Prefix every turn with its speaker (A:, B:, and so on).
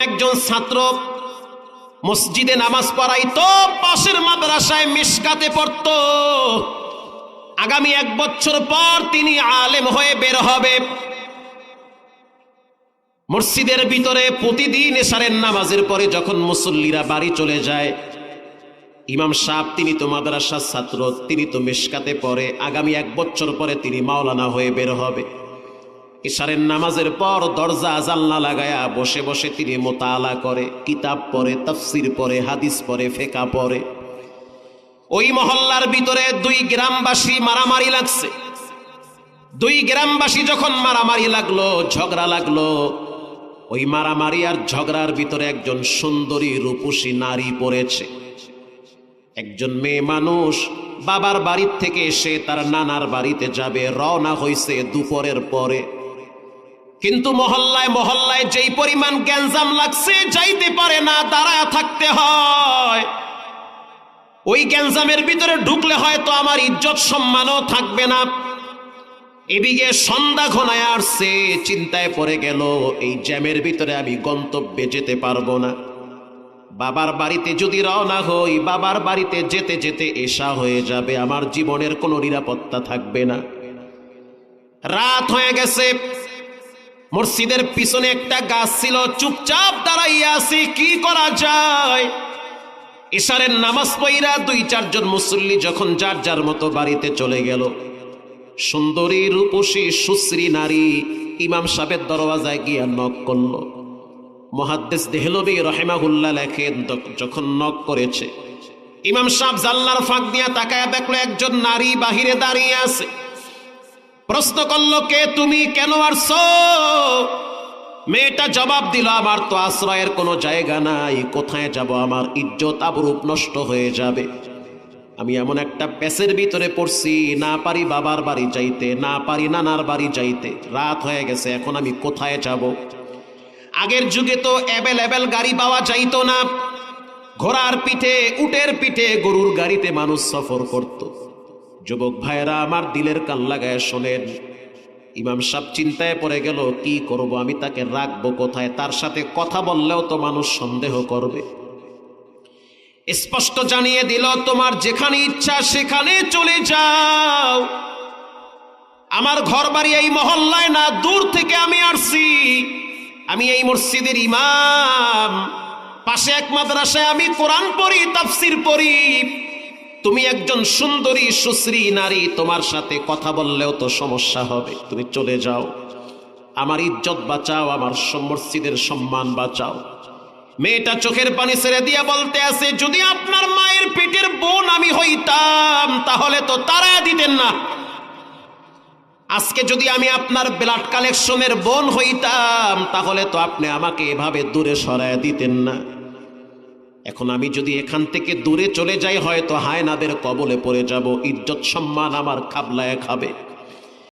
A: একজন ছাত্র মসজিদে নামাজ পড়াইতো পাশের মাদ্রাসায় মিসকাতে পড়তো। আগামী এক বছর পর তিনি আলেম হয়ে বের হবে। মসজিদের ভিতরে প্রতিদিন এসারের নামাজের পরে যখন মুসল্লিরা বাড়ি চলে যায়, ইমাম সাহেব, তিনি তো মাদ্রাসার ছাত্র, তিনি তো মিসকাতে পড়ে, আগামী এক বছর পরে তিনি মাওলানা হয়ে বের হবে। ইশারের নামাজের পর দরজা জানলা লাগায়া বসে বসে তিনি মোতালা করে, কিতাব পড়ে, তফসির পড়ে, হাদিস পড়ে ফেকা পড়ে। ওই মহল্লার ভিতরে দুই গ্রামবাসী মারামারি লাগছে। দুই গ্রামবাসী যখন মারামারি লাগল, ঝগড়া লাগল, ওই মারামারি আর ঝগড়ার ভিতরে একজন সুন্দরী রূপসী নারী পড়েছে। একজন মেয়ে মানুষ বাবার বাড়ির থেকে এসে তার নানার বাড়িতে যাবে, রওনা হইছে দুপুরের পরে। কিন্তু মহল্লায় মহল্লায় যেই পরিমাণ গ্যাঞ্জাম লাগছে, যাইতে পারে না, দাঁড়ায় থাকতে হয়। ওই গ্যাঞ্জামের ভিতরে ঢুকলে হয়তো আমার ইজ্জত সম্মানও থাকবে না। এদিকে সন্ধ্যা ঘনায় আসছে, চিন্তায় পড়ে গেল, এই জ্যামের ভিতরে আমি গন্তব্যে যেতে পারব না। বাবার বাড়িতে যদি রওনা হই, বাবার বাড়িতে যেতে যেতে এসা হয়ে যাবে, আমার জীবনের কোনো নিরাপত্তা থাকবে না। রাত হয়ে গেছে মসজিদের পিছনে একটা গাছ ছিল, চুপচাপ দাঁড়াইয়া আছি, কি করা যায়? ইশারের নামাজ পইরা দুই, চারজন মুসল্লি যখন যার যার মতো বাড়িতে চলে গেল। সুন্দরী, রূপসী, সুশ্রী নারী ইমাম সাহেবের দরওয়াজায় গিয়া নক করল। মহাদ্দেশ দেহলবি রহেমাহুল্লাহ লেখেন যখন নক করেছে, ইমাম সাহেব জাল্লার ফাঁক দিয়া তাকায় দেখল একজন নারী বাহিরে দাঁড়িয়ে আছে। প্রশ্ন করল, কে তুমি? কেন আসছো মেয়েটা জবাব দিল, আমার তো আশ্রয়ের কোনো জায়গা নাই। কোথায় যাব? আমার ইজ্জত আবরূপ নষ্ট হয়ে যাবে। আমি এমন একটা প্যাসের ভিতরে পড়ছি, না পারি বাবার বাড়ি যাইতে, না পারি নানার বাড়ি যাইতে। রাত হয়ে গেছে, এখন আমি কোথায় যাব? আগের যুগে তো অ্যাভেলেবেল গাড়ি পাওয়া যাইতো না। ঘোড়ার পিঠে, উটের পিঠে গরুর গাড়িতে মানুষ সফর করত। যুবক ভাইয়েরা, আমার দিলের কান লাগায় শোনেন। ইমাম সাহেব চিন্তায় পড়ে গেল, কি করব, আমি তাকে রাখব কোথায়? তার সাথে কথা বললেও তো মানুষ সন্দেহ করবে। স্পষ্ট জানিয়ে দিল, তোমার যেখানে ইচ্ছা সেখানে চলে যাও। আমার ঘর বাড়ি এই মহল্লায় না, দূর থেকে আমি আসছি। আমি এই মসজিদের ইমাম। পাশে এক মাদ্রাসায় আমি কোরআন পড়ি, তাফসির পড়ি। তুমি একজন সুন্দরী, সুশ্রী নারী, তোমার সাথে কথা বললেও তো সমস্যা হবে। তুমি চলে যাও। আমার ইজ্জত বাঁচাও, আমার মসজিদের সম্মান বাঁচাও। মেয়েটা চোখের পানি ছেড়ে দিয়ে বলতে আছে, যদি আপনার মায়ের পেটের বোন আমি হইতাম, তাহলে তো তারা দিতেন না। আজকে যদি আমি আপনার ব্লাড কালেকশনের বোন হইতাম, তাহলে তো আপনি আমাকে এভাবে দূরে সরায় দিতেন না। এখন আমি যদি এখান থেকে দূরে চলে যাই, হয়তো হায়নাদের কবলে পড়ে যাব। ইজ্জত সম্মান আমার খাবলায় খাবে।